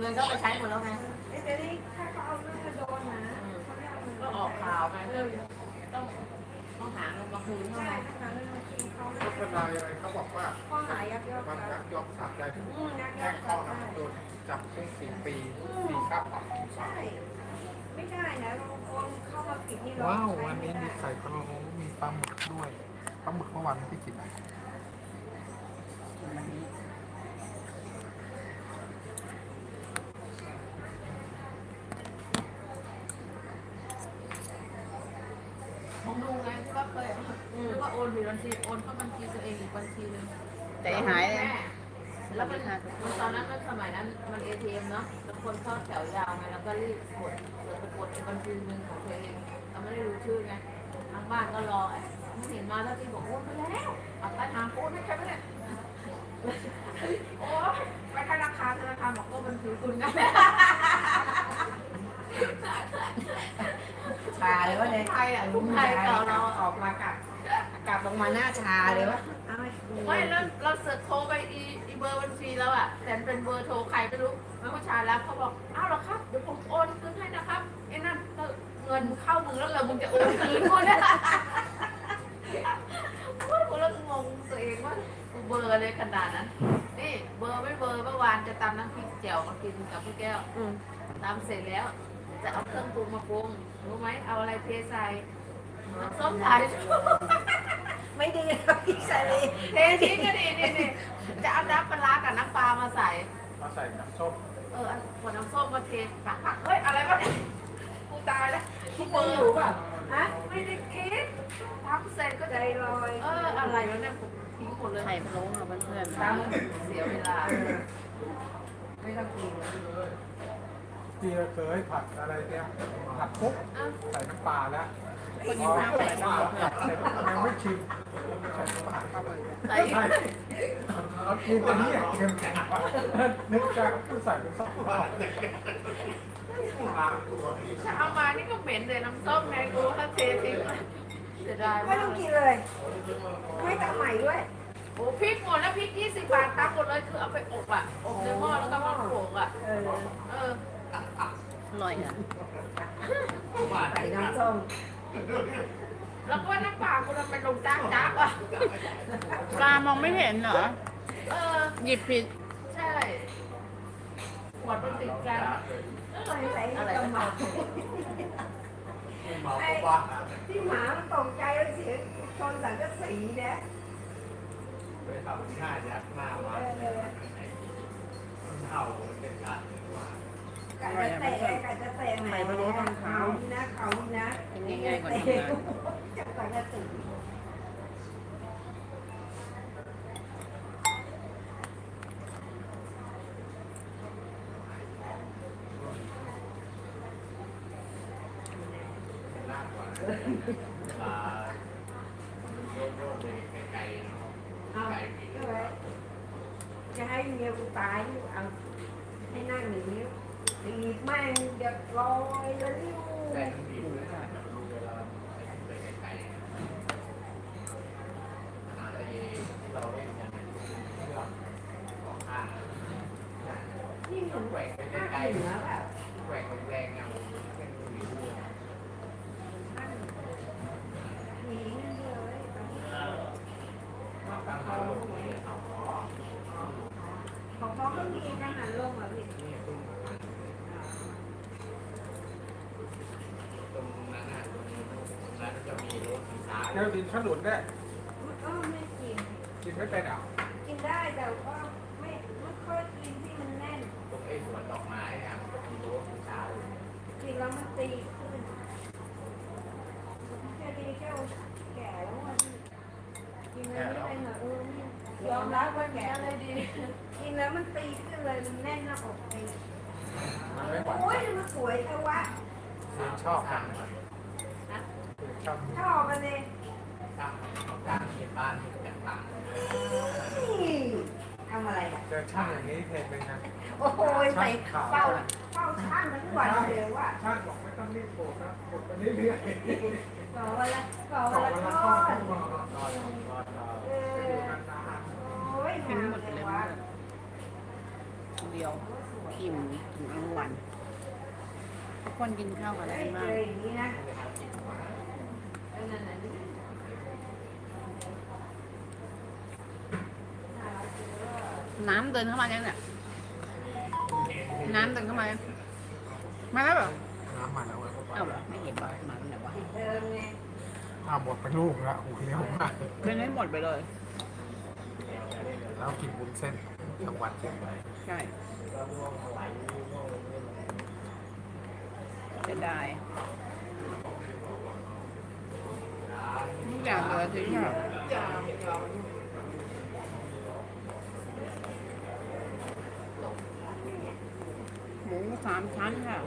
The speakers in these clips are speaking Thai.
เงินก็ไปใช้หมดแล้วไงไอ้เดี๋ยวนี้ถ้าเขาเอาเรื่องมาโดนนะเขาไม่เอาเงินก็ออกข่าวไงต้องต้องหาเงินมาคืนเขาใช่ไงถ้าหาเงินมาคืนเขาทุกทนายอะไรเขาบอกว่าข้อหายักยอกมันทรัยัพกย์ยอกทรัพย์ได้ถึงอืมยักยแจ้องกทข้รัอพย์หาได้โดนจับถึงสี่ปีมีค่าปรับถึงสาใช่มไม่ได้นะเราโอนเข้ามาผิดนี่เราว้าวใช้วันไม่นี้ได้มีไข่พะโล้มีปลาหมึกด้วยปลาหมึกเมื่อวานที่กินอะไรผมดูไงที่ว่าเคยแล้วก็โอนผิดบัญ ชีโอนเข้าบัญชีตัวเองอีกบัญชีหนึงใจหายเลย แล้วมันมันตอนนั้นมันสมัยนั้นมันเอทีเอ็มเนาะแล้วคนเข้าแถวยาวไงแล้วก็รีบกดเปิดไปกดอีกบัญชีหนึ่งของตัวเองเราไม่ได้รู้ชื่อไงทางบ้านก็รอไอ้ไม่เห็นมาแล้วที่บอกโอนไปแล้วเอาไปทางโอนไม่ใช่ไหมเนี่ยโอ้ยไปธนาคารธนาคารบอกก็บัญชีคุณนะชาเลยวะเนี่ยไทยอะลุงไทยเก่าเราออกมากับกลั บลงมาหน้าชาเลยวะเอาไว้ดูไม่แล้วเราเสิร์ชโทรไปอีอีเบอร์บัญชีแล้วอะ แต่เป็นเบอร์โทรใครไม่รู้แล้วผู้ชายรับเขาบอกอ้าวเหรอครับเดี๋ยวผมโอนคืนให้นะครับไอ้นั่นก็เงินเข้ามือแล้วเรามึงจะโอนคืนคนเนี่ยโอ้ยผมแล้วงงตัวเองว่ากูเบอร์เลยขนาดนั้นนี่เบอร์ไม่เบอร์เมื่อวานจะตำน้ำพริกแจ่วมากินกับพี่แก้วอืมตำเสร็จแล้ว จะเอาเครื่องปรุงมาปรุงรู้ไหมเอาอะไรเทใส่ ส้มสายชูไม่ดีเลยพี่ชาลีเททิ้งก็ดีนี่นี่จะเอาน้ำปลาร้ากับน้ำปลามาใส่ มาใส่น้ำส้มเออเอาขวดน้ำส้มมาเทปักปักเฮ้ยอะไรวะเนี่ยกูตายแล้วกูเบอร์อยู่ป่ะฮะไม่ได้คิดทำเสร็จก็ใจจะลอย เอออะไรวะเนี่ยผมทิ้งหมดเลยไข่พะโล้ค่ะเพื่อนตามเสียเวลา ไม่ต้องกินที่เราเคยผัดอะไรเนี่ยผัดปุ๊บอ้าวใส่น้ำปลาแล้วคน ยิ้มน้ำใส่น้ำเพื่อนยังไม่ชิมใส่ใส่เราคือตอนนี้อย่างเค็มแข็งนึกจะใส่เป็นซอสปลาถ้าเอามานี่ก็เหม็นเลยน้ำส้มไงกูถ้าเททิ้งเสียดายไม่ต้องกินเลยไม่ต้องใหม่ด้วยโอ้พริกหมดแล้วพริกยี่สิบบาทตามหมดเลยคือเอาไปอบอะอบในหม้อแล้วก็มาโขกอะเออเอออร่อยอะใส่น้ำส้ม แล้วก็น้ำปลากูทำเป็นลงจ้างจ้าบอะ ปลามองไม่เห็นเหรอ เออ หยิบผิด ใช่ขวดมันติดกันใส่ใส่อะไรกระหม่นะไอ้ที่หมามันตกใจแล้วเสียงชนสังกะสีนะไปทำง่ายยัดหน้ามาเออเข่าเป็นการ ไก่จะเตะไก่จะเตะแหมเขานะเขานะง่ายๆกว่าทำงานจับสังกะสีหน้ากว่าเวลาโยกโยกไปไกลๆเนาะเอาก็ไว้จะให้เมียกูตายเอาให้นั่งอย่างนี้ ดีแม่งเดือดลอยแล้วริ้วแต่ทั้งดีเลยนะดูเวลาไปไกลๆหาไอ้ที่เราเล่นกันของข้างนี่เหมือนแหวกไปไกลเหนือแบบแหวกแรงๆเป็นวิว หนีเลย ตั้งเขาลงนี่เอาอ๋อ ของเขาก็มีทหารลงอะพี่ นี่เพิ่งตรงนั้นน่ะตรงนั้นจะมีรถสีฟ้า เดี๋ยวกินขนุนได้เออไม่กิน กินไม่เป็นอะกินได้แต่ว่าไม่ไม่ค่อยกินที่มันแน่นตรงไอ้สวนดอกไม้อะมันจะมีรถสีฟ้าอยู่กินแล้วมันตีขึ้นแค่ดีแค่แก่แล้วมันกินแล้วไม่เป็นเหรอเออยอมรับว่าแก่อะไรดี กินแล้วมันตีขึ้นเลยมันแน่นหน้าอกตีมันไม่ไหวโอ้ยมันสวยแค่ว่าชอบกันชอบชอบมันเลย สร้างของการเขียนบ้านต่างนี่ทำอะไรอะเจอช่างอย่างนี้เทเป็นไงโอ้โหใส่เฝ้าเฝ้าช่างทั้งวันเลยว่ะช่างบอกไม่ต้องรีบโกรธนะโกรธไปเรื่อยก่อวันละก่อๆวันวันละละก้ข้ออนต้องรอรอรอรอรอเอไปอดูนานโอ้ยเห็นงามหมดเลเลยยว่ะเพื่อนเดียวสอิ่มถึงกลางวันทุกคนกินข้าวกันอะไรเอ้ยบ้างเจออย่างนี้นะเออนั่นน่ะ น้ำเดินเข้ามายังเนี่ย น้ำเดินเข้ามายังมาแล้วเหรอน้ำมาแล้วเอ้าเหรอไม่เห็นบอกมาตรงไหนวะเดิมไงอ้าวหมดไปลูกแล้วโอ้โหเร็วมากเป็นให้หมดไปเลย แล้วกินวุ้นเส้นทั้งวันใช่จะได้ทุกอย่างเหลือทิ้งค่ะหมู สามชั้นค่ะ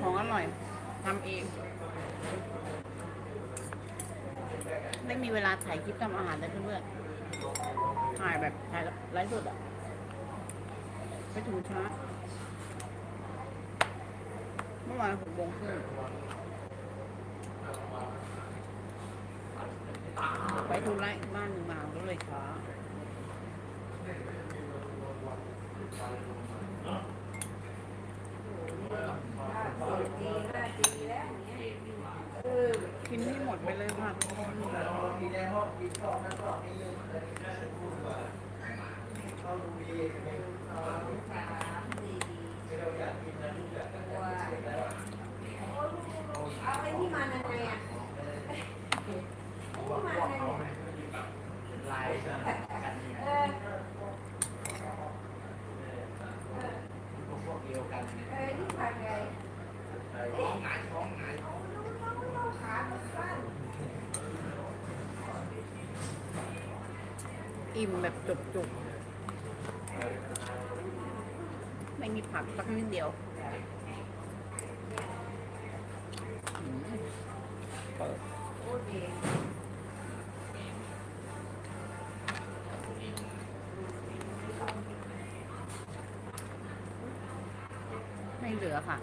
ของอร่อยทำเอง ไม่มีเวลาถ่ายคลิปทำอาหารเลยเพื่อนๆถ่ายแบบถ่ายไลฟ์สดอะไปถึงช้าเมื่อวานหกโมงครึ่งไปทุระอีกบ้านหนึ่งมาก็เลยช้า ดีมากดีแล้วอย่างเงี้ยเออ กินให้หมดไปเลยค่ะ เอาไอ้ที่มายังไงอะที่มายังไงเนี่ย ลายกัน เออ พวกเดียวกัน เออที่มาไง ท้องหงายท้องหงาย ขาสั้น อิ่มแบบจุกๆ ไม่มีผักสักนิดเดียวเปิดไม่เหลือค่ะ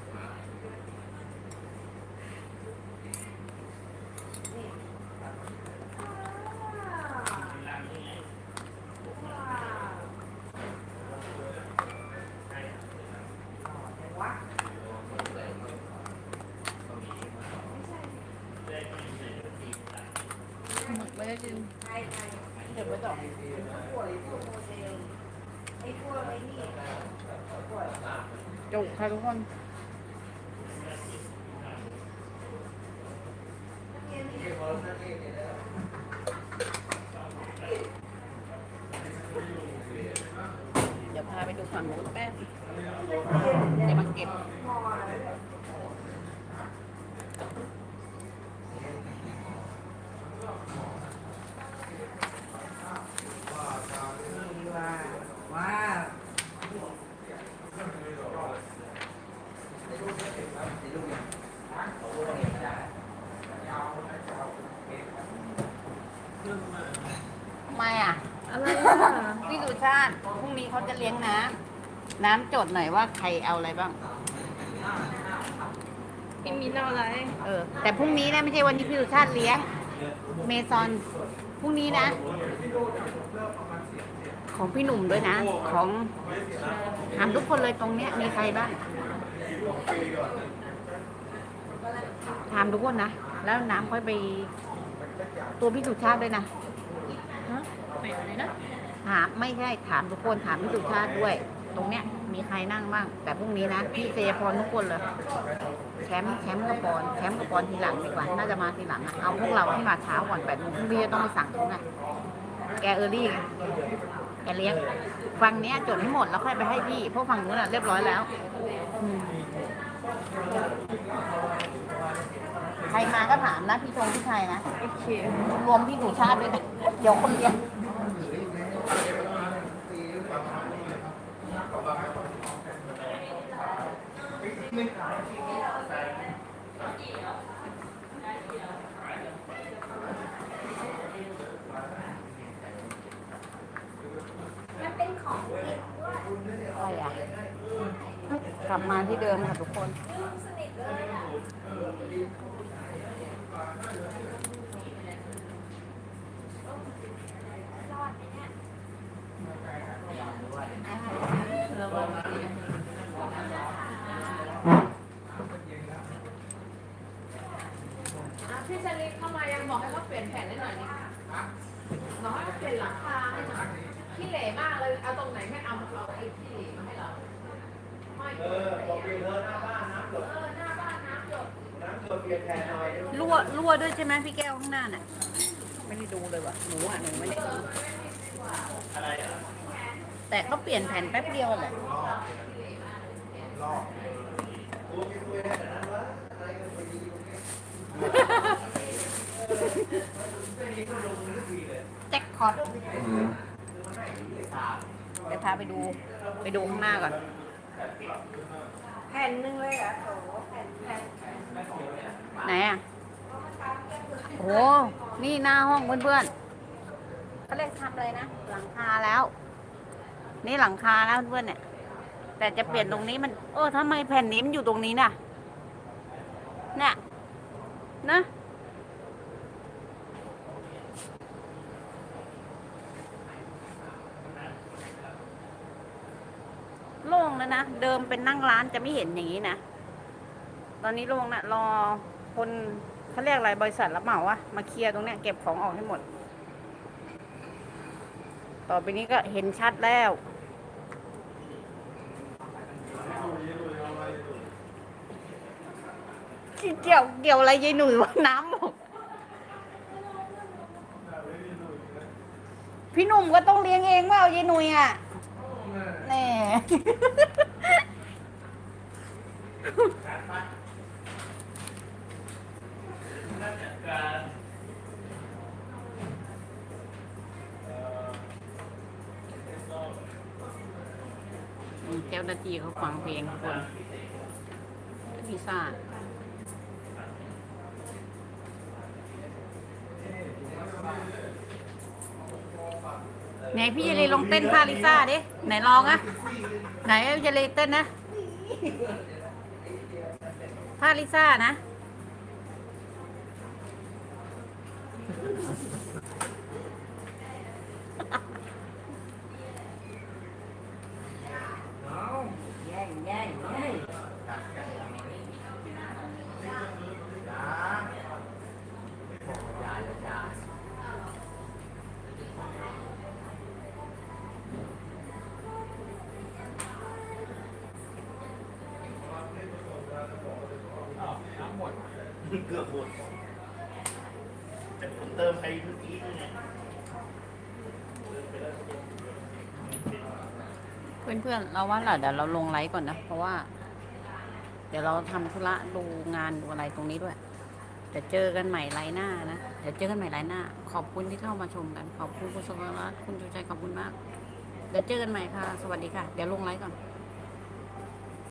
หมึกไม่ได้กินใครใครเก็บไว้ต่อป่วยพวกโมเดลไอ้พวกไอ้นี่ป่วยจุกค่ะทุกคนเดี๋ยวพาไปดูฝั่งนู้นแป๊บเดี๋ยวมาเก็บ หมอเลยนี่ว่าว้าว ทำไมอะ อะไร พี่สุชาติ พรุ่ งนี้เขาจะเลี้ยงน้ำน้ำจดหน่อยว่าใครเอาอะไรบ้าง พี่มีเราอะไรเออ แต่พรุ่งนี้นะไม่ใช่วันที่พี่สุชาติเลี้ยง เมซอนพรุ่งนี้นะ ของพี่หนุ่มด้วยนะ ของถามทุกคนเลยตรงเนี้ยมีใครบ้างถามทุกคนนะ แล้วน้ำค่อยไป ตัวพี่สุชาติด้วยนะ ฮะไปอะไรนะ ถามไม่ใช่ถามทุกคนถามพี่สุชาติด้วย ตรงเนี้ยมีใครนั่งบ้าง แต่พรุ่งนี้นะพี่เจพรทุกคนเลยแชมป์แชมป์กับปอนแชมป์กับปอนทีหลังดีกว่าน่าจะมาทีหลังอะเอาพวกเราที่มาเช้าก่อนแปดโมงพรุ่งนี้จะต้องไปสั่งเขาไงแกเออรี่ไงแกเลี้ยงฟังเนี้ยจดให้หมดแล้วค่อยไปให้พี่เพราะฝั่งนู้นอะเรียบร้อยแล้วอืมใครมาก็ถามนะพี่ชงพี่ชัยนะโอเครวมพี่สุชาติด้วยนะเดี๋ยวคนเดียว มันเป็นของเด็กด้วยอะไรอะ กลับมาที่เดิมค่ะทุกคน ลืมสนิทเลยอะ เป็นหลังคาให้หน่อยขี้เหร่มากเลย เอาตรงไหนไม่เอาเอาไอ้ขี้เหร่มาให้เราไม่ เออบอกเปลี่ยนเธอหน้าบ้านน้ำหยด เออหน้าบ้านน้ำหยด น้ำหยดเปลี่ยนแทนหน่อย รั่วรั่วด้วยใช่ไหมพี่แก้วข้างหน้าน่ะ ไม่ได้ดูเลยว่ะหนูอะหนูไม่ได้ดูอะไรอะแต่ก็เปลี่ยนแผ่นแป๊บเดียวแหละรอบกูไม่คุยอะไรแต่นั้นวะอะไรกันพอดีแจ็คพอตอืมเดี๋ยวพาไปดูไปดูข้างหน้าก่อน แผ่นหนึงเลยเหรอะโอ้โหแผ่นแผ่น ไหนอะโอ้นี่หน้าห้องเพื่อนๆเขาเรียกทำอะไรนะ หลังคาแล้ว นี่หลังคาแล้วเพื่อนๆเนี่ย แต่จะเปลี่ยนตรงนี้มันเออทำไมแผ่นนี้มันอยู่ตรงนี้น่ะเนี่ยนะโล่งแล้วนะ เดิมเป็นนั่งร้านจะไม่เห็นอย่างนี้นะ ตอนนี้โล่งนะรอ คนเขาเรียกอะไรบริษัทรับเหมาวะมาเคลียร์ตรงเนี้ยเก็บของออกให้หมด ต่อไปนี้ก็เห็นชัดแล้วเกี่ยวเกี่ยวอะไรยายหนุ่ยวะน้ำบอกพี่หนุ่มก็ต้องเลี้ยงเองว่เอายายหนุ่ยอะแน่ เองเพลงทุกคนพิซซ่าไหนพี่เยเลลองเต้นท่าลิซ่าดิ ไหนลองอะไหนเยเลเต้นนะท่าลิซ่านะ กือบหมดแต่ผมเติมไปเมื่อกี้นี่ไงเพื่อนๆเราว่าเราเดี๋ยวเราลงไลฟ์ก่อนนะ เพราะว่า เดี๋ยวเราทำธุระดูงานดูอะไรตรงนี้ด้วยเดี๋ยวเจอกันใหม่ไลฟ์หน้านะเดี๋ยวเจอกันใหม่ไลฟ์หน้า ขอบคุณที่เข้ามาชมกัน ขอบคุณคุณสกลรัตน์คุณจูใจขอบคุณมากเดี๋ยวเจอกันใหม่ค่ะ สวัสดีค่ะ เดี๋ยวลงไลฟ์ก่อน